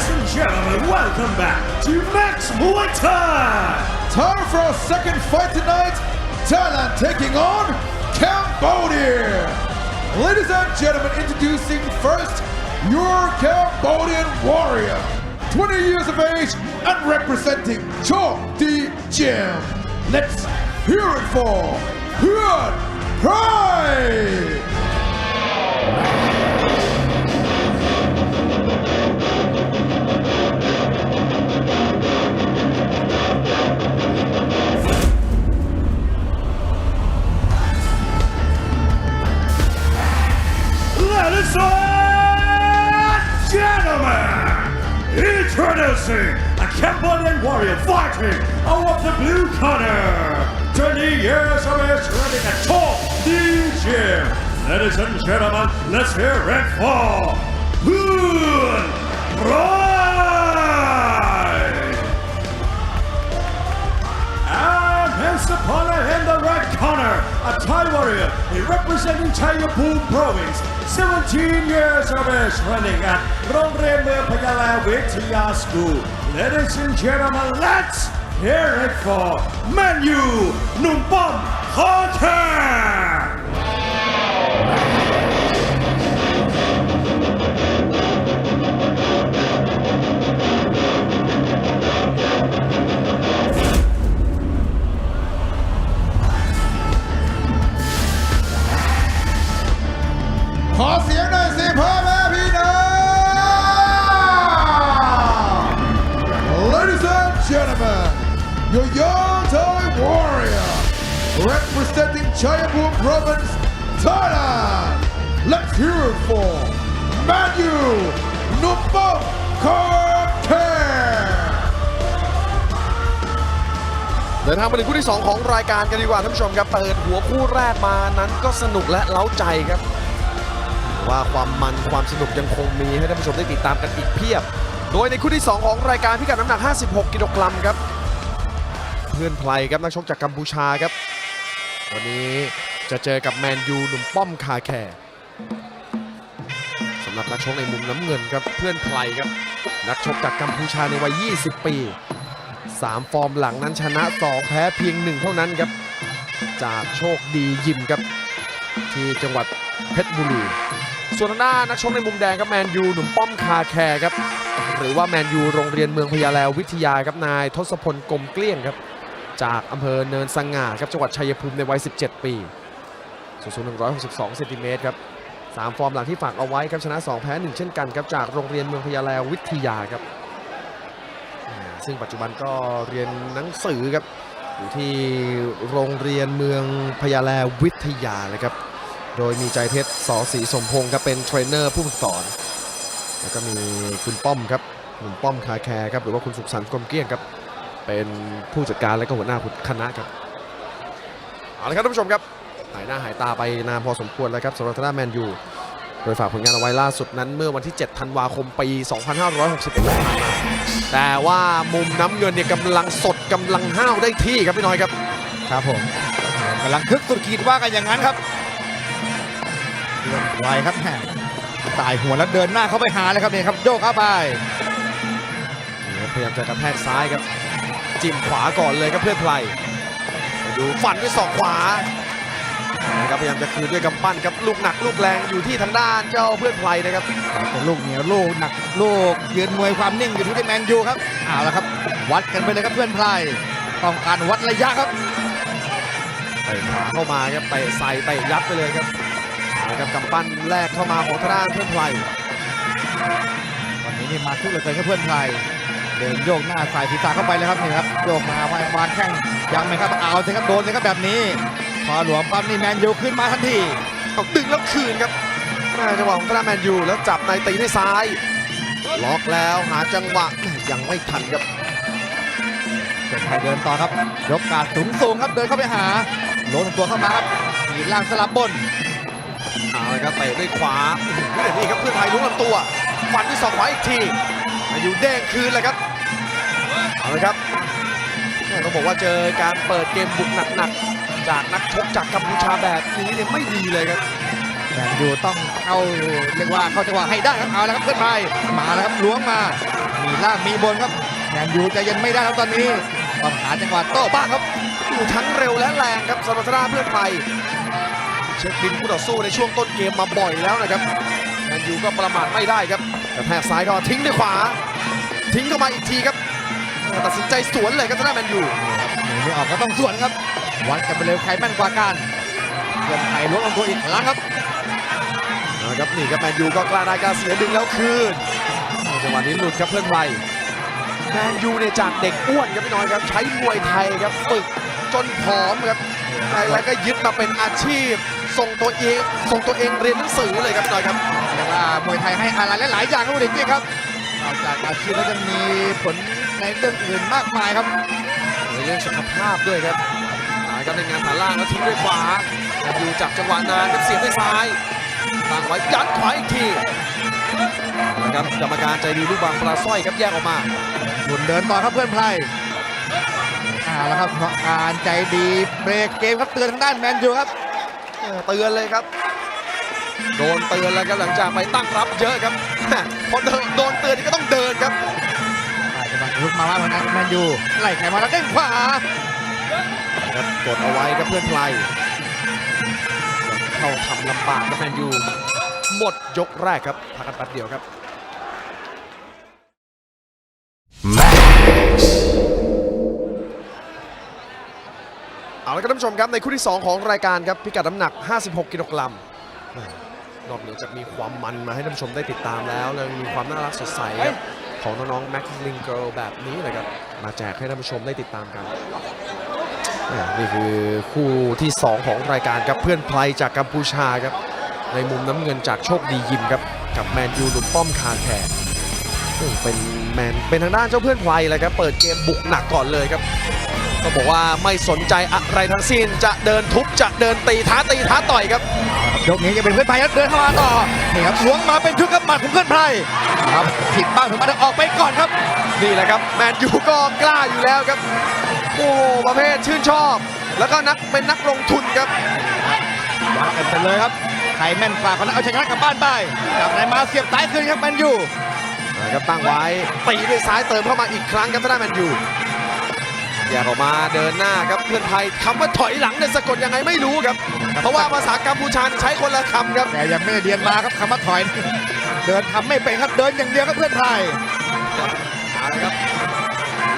Ladies and gentlemen, welcome back to Max Muay Thai! Time for our second fight tonight. Thailand taking on Cambodia. Ladies and gentlemen, introducing first your Cambodian warrior. 20 years of age and representing Cho Di Jim. Let's hear it for Hyun Pride. Let's hear it for Hoon Pride. And his opponent in the right corner, a Thai warrior he representing Chayapum province, 17 years of age, running at โรงเรียนเมืองพยาลาวิทยา School. Ladies and gentlemen, let's hear it for Manu Numpam Hotel. Let's hear it for Manu Numpam Khair. เดินทางมาถึงคู่ที่ 2 ของรายการกันดีกว่าท่านผู้ชมครับ เปิดหัวคู่แรกมานั้นก็สนุกและเล้าใจครับ ว่าความมันความสนุกยังคงมีให้ท่านผู้ชมได้ติดตามกันอีกเพียบ โดยในคู่ที่ 2 ของรายการพิกัดน้ำหนัก 56 กิโลกรัมครับ เพื่อนไพลครับนักชกจากกัมพูชาครับ วันนี้จะเจอกับแมนยูหนุ่มป้อมคาแคร์ำหรับนักชกในมุมน้ำเงินครับเพื่อนไพลครับ นักชกจากกัมพูชาในวัย 20 ปี 3 ฟอร์มหลังนั้นชนะ 2 แพ้เพียง 1 เท่านั้นครับ จากโชคดียิมครับ ที่จังหวัดเพชรบุรี ส่วนทางด้านนักชกในมุมแดงครับแมนยูหนุ่มป้อมคาแคร์ครับ หรือว่าแมนยูโรงเรียนเมืองพญาแลวิทยาครับนายทศพลกลมเกลี้ยงครับ จากอำเภอเนินสังงาครับจังหวัดชัยภูมิในวัย 17 ปีสูง162เซนติเมตรครับ สามฟอร์มหลังที่ฝากเอาไว้ครับชนะ 2 แพ้ 1 เช่นกันครับจากโรงเรียนเมืองพญาแลวิทยาครับ ซึ่งปัจจุบันก็เรียนหนังสือครับอยู่ที่โรงเรียนเมืองพญาแลวิทยาเลยครับ โดยมีใจเพชรสอศรีสมพงศ์ครับเป็นเทรนเนอร์ผู้ฝึกสอน แล้วก็มีคุณป้อมครับหนุ่มป้อมคาแคร์ครับหรือว่าคุณสุขสันต์กลมเกลี้ยงครับ เป็นผู้จัดการและก็หัวหน้าคณะครับเอาละครับท่านผู้ชมครับ หายหน้าหายตาไปนานพอสมควรแล้วครับสำหรับทางด้านแมนยูโดยฝากผลงานเอาไว้ล่าสุดนั้นเมื่อวันที่ 7 ธันวาคมปี 2561ที่ผ่านมาแต่ว่ามุมน้ำเงินเนี่ยกำลังสดกำลังห้าวได้ที่ครับพี่น้อยครับครับผมกำลังคึกสุดขีดว่ากันอย่างนั้นครับเดินไวครับแหมสายหัวแล้วเดินหน้าเข้าไปหาเลยครับเนี่ยครับโยกเข้าไปพยายามจะกระแทกซ้ายครับ จิ้มขวาก่อนเลยครับเพื่อนไพลไปดูฟันด้วยศอกขวา นะครับพยายามจะคืนด้วยกำปั้นครับลูกหนักลูกแรงอยู่ที่ทางด้านเจ้าเพื่อนไพลนะครับเป็นลูกเหนียวลูกหนักลูกยืนมวยความนิ่งอยู่ที่แมนยูครับเอาละครับ วัดกันไปเลยครับเพื่อนไพรต้องการวัดระยะครับเตะขวาเข้ามาครับเตะใส่เตะยัดไปเลยครับนะครับกำปั้นแรกเข้ามาของทางด้านเพื่อนไพลวันนี้นี่มาคึกเหลยเกินครับเพื่อนไพรเดินโยกหน้าสายศีรษะเข้าไปเลยครับนี่ครับโยกมาวางวางแข้งยังไหมครับเอาสิครับโดนเลยครับแบบนี้ พอหลวมปั๊มนี่แมนยูขึ้นมาทันทีเอาดึงแล้วคืนครับแม่จังหวะของทางด้านแมนยูแล้วจับในตีด้วยซ้าย ล็อกแล้วหาจังหวะแม่ยังไม่ทันครับเพื่อนไทยเดินต่อครับยกการดสูงสูงๆครับเดินเข้าไปหาโลนตัวเข้ามาครับขีดล่างสลับบนเอาเลยครับเตะด้วยขวาอื้อหือนี่ครับเพื่อนไทยลุ้นลำตัวฟันด้วยศอกขวาอีกทีมาอยู่เด้งคืนเลยครับเอาเลยครับแม่ต้องบอกว่าเจอการเปิดเกมบุกหนักๆ จากนักชกจากกัมพูชาแบบนี้เนี่ยไม่ดีเลยครับแมนยูต้องเข้าเรียกว่าเข้าจังหวะให้ได้ครับเอาแล้วครับเพื่อนไทยมาแล้วครับล้วงมา มีล่างมีบนครับแมนยูจะยังไม่ได้ครับตอนนี้ต้องหาจังหวะโต้บ้างครับอยู่ทั้งเร็วและแรงครับสำหรับทางด้านเพื่อนไทยเช็คบินคู่ต่อสู้ในช่วงต้นเกมมาบ่อยแล้วนะครับแมนยูก็ประมาทไม่ได้ครับกระแทกซ้ายก็ทิ้งด้วยขวา ทิ้งเข้ามาอีกทีครับ ตัดสินใจสวนเลยครับทางด้านแมนยูหนีไม่ออกก็ต้องสวนครับ วัดกันไปเลยใครแม่นกว่ากันเพื่อนไทยล้วงลำตัวอีกครั้งครับนะครับนี่ครับแมนยูก็กล้าได้กล้าเสียดึงแล้วคืนจังหวะนี้หลุดครับเพื่อนไทยแมนยูเนี่ยจากเด็กอ้วนครับพี่น้อยครับใช้มวยไทยครับฝึกจนผอมครับแล้วก็ยึดมาเป็นอาชีพ ส่งตัวเองส่งตัวเองเรียนหนังสือเลยครับพี่น้อยครับเรียกว่ามวยไทยให้อะไรหลายๆอย่างครับคุณเด็กพี่ครับนอกจากอาชีพแล้วจะมีผล ในเรื่องอื่นมากมายครับในเรื่องสุขภาพด้วยครับหายครับในงานฐานล่างแล้วทิ้งด้วยขวาแมนยูจับจังหวะนานครับเสียบด้วยซ้ายตั้งไว้ยัดขวาอีกทีนะครับกรรมการใจดีลูกบางปลาสร้อยครับแยกออกมาบุญเดินต่อครับเพื่อนไพรอ่าแล้วครับเพราะการใจดีเบรกเกมครับเตือนทางด้านแมนยูครับเออเตือนเลยครับ โดนเตือนแล้วครับหลังจากไปตั้งรับเยอะครับพอโดนโดนเตือนนี่ก็ต้องเดินครับได้ จังหวะลุกมาว่าเหมือนกันแมนยูไล่แขนมาแล้วเด้งขวาครับกดเอาไว้ครับเพื่อนไพลเข้าทำลำบากครับแมนยูหมดยกแรกครับพักกันแป๊บเดียวครับเอาละครับท่านผู้ชมครับในคู่ที่ 2 ของรายการครับพิกัดน้ำหนัก 56 กิโลกรัมแหม่นอกเหนือจากมีความมันมาให้ท่านผู้ชมได้ติดตามแล้วยังมีความน่ารักสดใสครับ ของน้องๆแม็กซ์ลิงเกิลแบบนี้เลยครับ มาแจกให้ท่านผู้ชมได้ติดตามกัน นี่คือคู่ที่ 2 ของรายการครับเพื่อนไพลจากกัมพูชาครับ ในมุมน้ำเงินจากโชคดียิมครับ กับแมนยูหลุมป้อมคาแคร์ซึ่งเป็นแมนเป็นทางด้านเจ้าเพื่อนไพลเลยครับ เปิดเกมบุกหนักก่อนเลยครับก็บอกว่าไม่สนใจอะไรทั้งสิ้นจะเดินทุบจะเดินตีท้าตีท้าต่อยครับ ยกนี้จะเป็นเพื่อนไพรครับเดินเข้ามาต่อนี่ครับล้วงมาเป็นชุดกับหมัดของเพื่อนไพรครับผิดบ้างถึงมาออกไปก่อนครับ นี่แหละครับแมนยูก็กล้าอยู่แล้วครับโอ้โหประเภทชื่นชอบ แล้วก็นักเป็นนักลงทุนครับวัดกันไปเลยครับใครแม่นกว่าคนนั้นเอาชนะกลับบ้านไปกลับไหนมาเสียบซ้ายคืนครับแมนยูนะครับตั้งไว้ตีด้วยซ้ายเติมเข้ามาอีกครั้งครับทางด้านแมนยู แยกออกมาเดินหน้าครับเพื่อนไทยคำว่าถอยหลังเนี่ยสะกดยังไงไม่รู้ครับ เพราะว่าภาษากัมพูชาใช้คนละคำครับแต่ยังไม่ได้เรียนมาครับคำว่าถอย เดินทำไม่เป็นครับเดินอย่างเดียวครับเพื่อนไทยเอาละครับ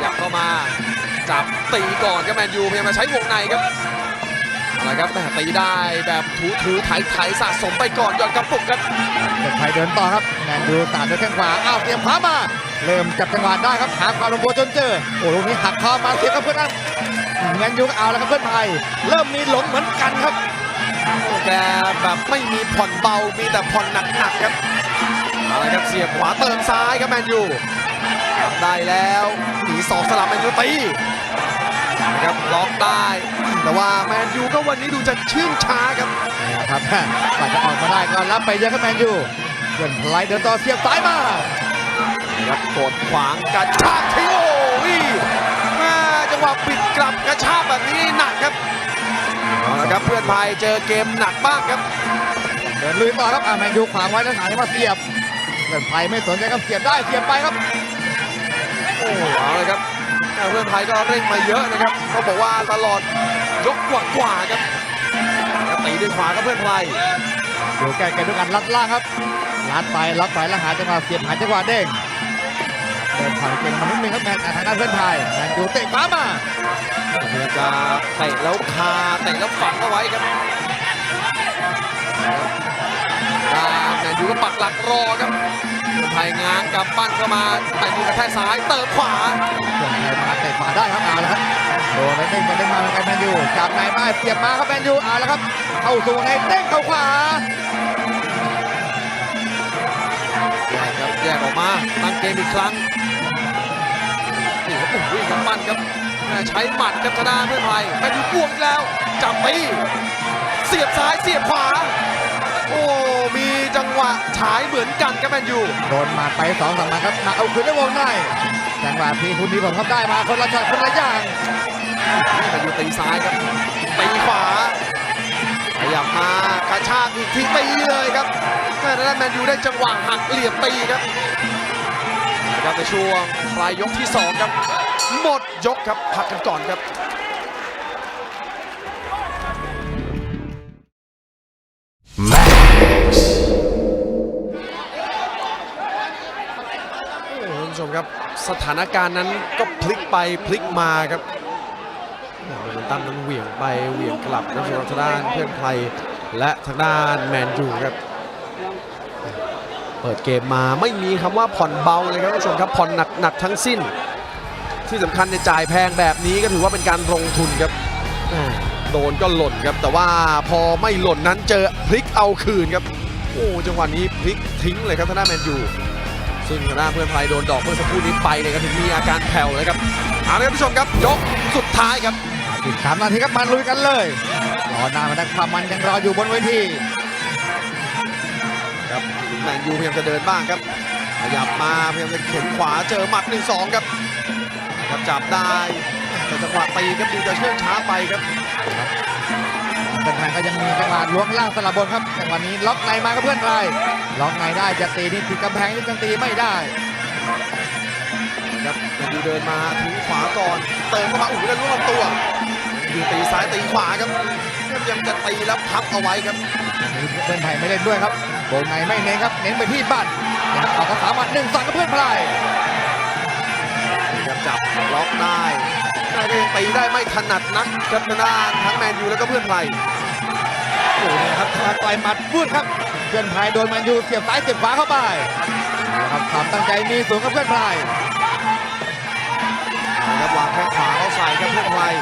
อยากเข้ามาจับตีก่อนครับแมนยูพยายามมาใช้วงในครับเอา ละครับแหม่ตีได้แบบถูถูไถไถสะสมไปก่อนหย่อนกระปุกครับเพื่อนไทยเดินต่อครับแมนยูตามด้วยแข้งขวาอ้าวเตรียมขวามา เริ่มจับจังหวะได้ครับหาความลงตัวจนเจอ โอ้ลูกนี้หักคอมาเสียบกับเพื่อนนั่นแมนยูก็เอาแล้วครับเพื่อนไทยเริ่มมีหลงเหมือนกันครับแกแบบไม่มีผ่อนเบามีแต่ผ่อนหนักๆครับเอาละครับเสียบขวาเติมซ้ายครับแมนยูจับได้แล้วหนีสองสลับแมนยูตี นะครับล็อกได้ แต่ว่าแมนยูก็วันนี้ดูจะชื่นช้าครับนี่นะครับกว่าจะออกมาได้ก็รับไปเยอะครับแมนยูเพื่อนไทยเดินต่อเสียบซ้ายมานะครับกดขวางกระชากทิ้งโอ้ยแม่จังหวะปิดกลับกระชากแบบนี้หนักครับเอาละครับเพื่อนพายเจอเกมหนักมากครับเดินลุยต่อครับอ่าแมนยูขวางไว้แล้วหาจังหวะเสียบเพื่อนไทยไม่สนใจครับเสียบได้เสียบไปครับโอ้เอาเลยครับแต่ เพื่อนไทยก็เร่งมาเยอะนะครับเขาบอกว่าตลอดยกกว่าๆครับแล้วตีด้วยขวาครับเพื่อนไทยอยู่ใกล้ๆด้วยกันลัดล่างครับลัดไปลัดไปแล้วหาจังหวะเสียบหาจังหวะเด้งเดินผ่านเกมมานิดนึงครับแมนอ่าทางด้านเพื่อนไทยแมนยูเตะขวามาพยายามจะเตะแล้วคาเตะแล้วฝังเอาไว้ครับดามแมนยูก็ปักหลักรอครับเพื่อน ไทยง้างกำปั้นเข้ามาแมนยูกระแทกซ้ายเติมขวาเพื่อนไทยมาเตะขวาได้ครับเอาละครับโดนแล้วเด้งไปเด้งมาเหมือนกันแมนยูจับในมาเสียบมาครับแมนยูเอาละครับ เข้าสู่ในเด้งเข้าขวาแยกครับแยกออกมาตั้งเกมอีกครั้งนี่ครับโอ้โหกำปั้นครับแม่ใช้หมัดครับชนะเพื่อนไทยแมนยูบวกอีกแล้วจับตีเสียบซ้ายเสียบขวาโอ้มีจังห วะฉายเหมือนกันครับแมนยูโดนหมาดไปสองสามหมาครับมาเอาคืนได้วงในจังหวะทีคุณดีผมครับได้มาคนละช็อตคนละอย่างแมนยูตีซ้ายครับตีขวาขยับมากระชากอีกทีตีเลยครับแม่นั้นแมนยูได้จังหวะหักเหลี่ยมตีครับนะครับในช่วงปลายยกที่ 2 ครับ หมดยกครับพักกันก่อนครับ ครับ สถานการณ์นั้นก็พลิกไปพลิกมาครับโมเมนตัมนั้นเหวี่ยงไปเหวี่ยงกลับนะสำหรับทางด้านเพื่อนใครและทางด้านแมนยูครับ เปิดเกมมาไม่มีคำว่าผ่อนเบาเลยครับท่านผู้ชมครับผ่อนหนักหนักทั้งสิ้น ที่สำคัญในจ่ายแพงแบบนี้ก็ถือว่าเป็นการลงทุนครับโดนก็หล่นครับ แต่ว่าพอไม่หล่นนั้นเจอพลิกเอาคืนครับ โอ้จังหวะนี้พลิกทิ้งเลยครับทางด้านแมนยู ซึ่งทางด้านเพื่อนไทยโดนดอกเมื่อสักครู่นี้ไปเนี่ยก็ถึงมีอาการแผ่วเลยครับเอาละครับผู้ชมครับยกสุดท้ายครับอีกสามนาทีครับมาลุยกันเลยรอหน้ามาดักความมันยังรออยู่บนเวทีครับแมนยูพยายามจะเดินบ้างครับขยับมาพยายามจะเข็นขวาเจอหมัด 1-2 ครับครับจับได้แต่จังหวะตีครับดูจะเชื่องช้าไปครับ เพื่อนไทยก็ยังมีจังหวะล้วงล่างสลับบนครับจังหวะนี้ล็อกในมาครับเพื่อนไทยล็อกในได้จะตีนี่ติดกำแพงนี่ยังตีไม่ได้ครับแมนยูเดินมาทิ้งขวาก่อนเติมเข้ามาอุ้ยแล้วล้วงลำตัวแมนยูตีซ้ายตีขวาครับยังจะตีแล้วพับเอาไว้ครับเพื่อนไทยไม่เล่นด้วยครับวงในไม่เน้นครับเน้นไปที่บ้านอยากออกกระสามัดหนึ่งสองกับเพื่อนไทยครับจับล็อกได้ได้ ก็ยังตีได้ไม่ถนัดนักครับทางด้านทั้งแมนยูแล้วก็เพื่อนไทยโอ้โหเนี่ยครับทางต่อยหมัดพูดครับ เพื่อนไทยโดนแมนยูเสียบซ้ายเสียบขวาเข้าไปนี่ครับความตั้งใจมีสูงกับเพื่อนไทยเอาครับวางแข้งขวาเข้าใส่ครับเพื่อนไทย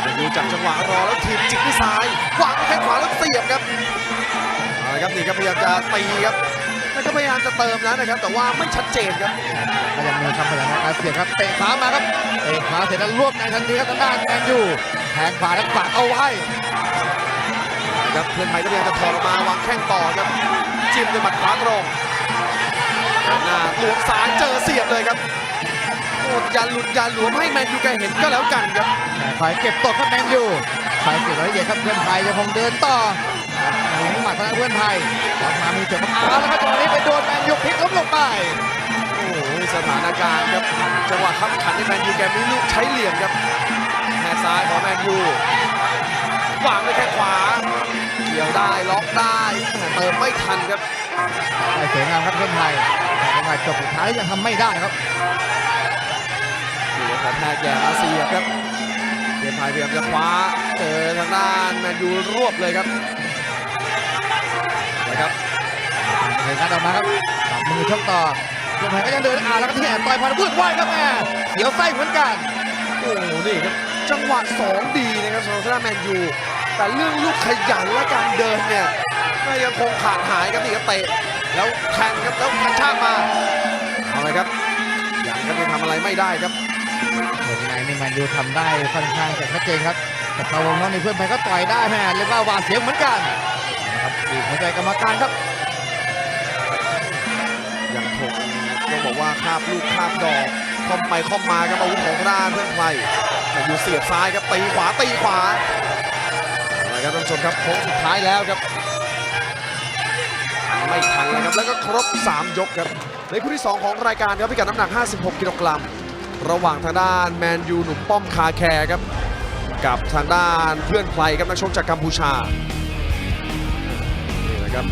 แมนยูจับจังหวะรอแล้วทีบจิกที่ซ้ายวางแข้งขวาแล้วเสียบครับเอาละครับนี่ครับพยายามจะตีครับแล้ว ก็พยายามจะเติมแล้วนะครับ แต่ว่าไม่ชัดเจนครับก็ยังมีคำพยายามในการเสียบครับเตะขวามาครับเตะขวาเสร็จแล้วรวบในทันทีครับทางด้านแมนยูแทงขวาแล้วฝากเอาไว้ครับเพื่อนไทยก็พยายามจะถอดออกมาวางแข้งต่อครับจิ้มด้วยหมัดขวาตรงหน้าหลวมซ้ายเจอเสียบเลยครับโอ้อย่าหลุดอย่าหลวมให้แมนยูแกเห็นก็แล้วกันครับแต่คอยเก็บตกครับแมนยูคอยเก็บรายละเอียดครับเพื่อนไทยยังคงเดินต่อหนีหมัด ทางด้านเพื่อนไทยออกมามีเสียบครับเอาแล้วครับจังหวะนี้ไปโดนแมนยูพลิกล้มลงไป โอ้โหสถานการณ์ครับ จังหวะขับขันในแมนยูแกมีลูกใช้เหลี่ยมครับแหกซ้ายของแมนยูวางด้วยแข้งขวาเกี่ยวได้ล็อกได้แต่เติมไม่ทันครับได้สวยงามครับเพื่อนไทยแต่จังหวะจบสุดท้ายยังทำไม่ได้ครับนี่ครับแทกแย่อาเซียครับเพื่อนไทยพยายามจะคว้าเจอทางด้านแมนยูรวบเลยครับนะ ครับเดินกันออกมาครับจับมือชกต่อเพื่อนก็ยังเดินอ่าแล้วก็ที่แอบต่อยพอพูดไหวครับแม่เสียวไส้เหมือนกัน โอ้โหนี่ครับจังหวะสองดีนะครับสำหรับทางแมนยู แต่เรื่องลูกขยันและการเดินเนี่ยก็ยังคงขาดหายครับนี่ครับเตะแล้วแทงครับแล้วกระชากมาเอาเลยครับยังครับยังทำอะไรไม่ได้ครับวงในนี่แมนยูทำได้ค่อนข้างจะชัดเจนครับแต่เข้าวงนอกนี่เพื่อนไทยก็ต่อยได้แม่เรียกว่าหวาดเสียวเหมือนกัน ครับดีหัวใจกรรมการครับ ยังคงต้องบอกว่าคาบลูกคาบดอกคอมไปคอมมาครับอาวุธของทางด้านเพื่อนไทยแต่อยู่เสียบซ้ายครับตีขวาตีขวาเอาละครับท่านผู้ชมครับโค้งสุดท้ายแล้วครับ ไม่ทันแล้วครับแล้วก็ครบ 3 ยกครับ ในคู่ที่ 2 ของรายการครับพิกัดน้ำหนัก 56 กิโลกรัมระหว่างทางด้านแมนยูหนุ่มป้อมคาแคร์ครับ กับทางด้านเพื่อนไพลครับนักชกจากกัมพูชานี่นะ ครับ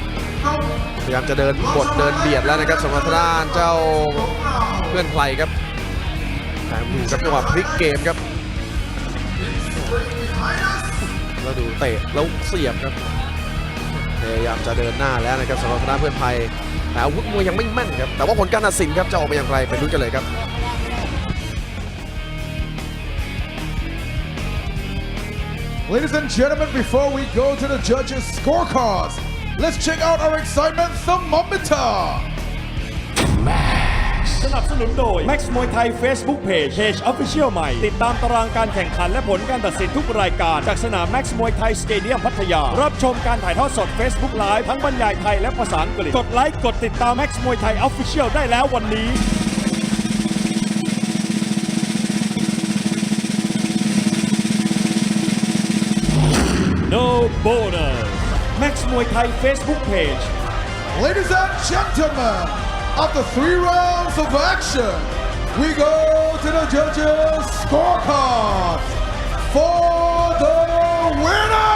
พยายามจะเดินบดเดินเบียดแล้วนะครับสำหรับทางด้านเจ้าเพื่อนไพลครับแต่ดูครับจังหวะพลิกเกมครับแล้วดูเตะแล้วเสียบครับพยายามจะเดินหน้าแล้วนะครับสำหรับทางด้านเพื่อนไทยแต่อาวุธมวยยังไม่แม่นครับแต่ว่าผลการตัดสินครับจะออกมาอย่างไรไปดูกันเลยครับ Ladies and gentlemen, before we go to the judges' scorecards, let's check out our excitement thermometer. สนับสนุนโดย Max มวยไทย Facebook Page Page Official ใหม่ ติดตามตารางการแข่งขันและผลการตัดสินทุกรายการ จากสนาม Max มวยไทยสเตเดียมพัทยา รับชมการถ่ายทอดสด Facebook Live ทั้งบรรยายไทยและภาษาอังกฤษ กดไลค์กดติดตาม Max มวยไทย Official ได้แล้ววันนี้ No bonus Max Muay Thai Facebook page Ladies and gentlemen, after three rounds of action, we go to the judges' scorecard for the winner!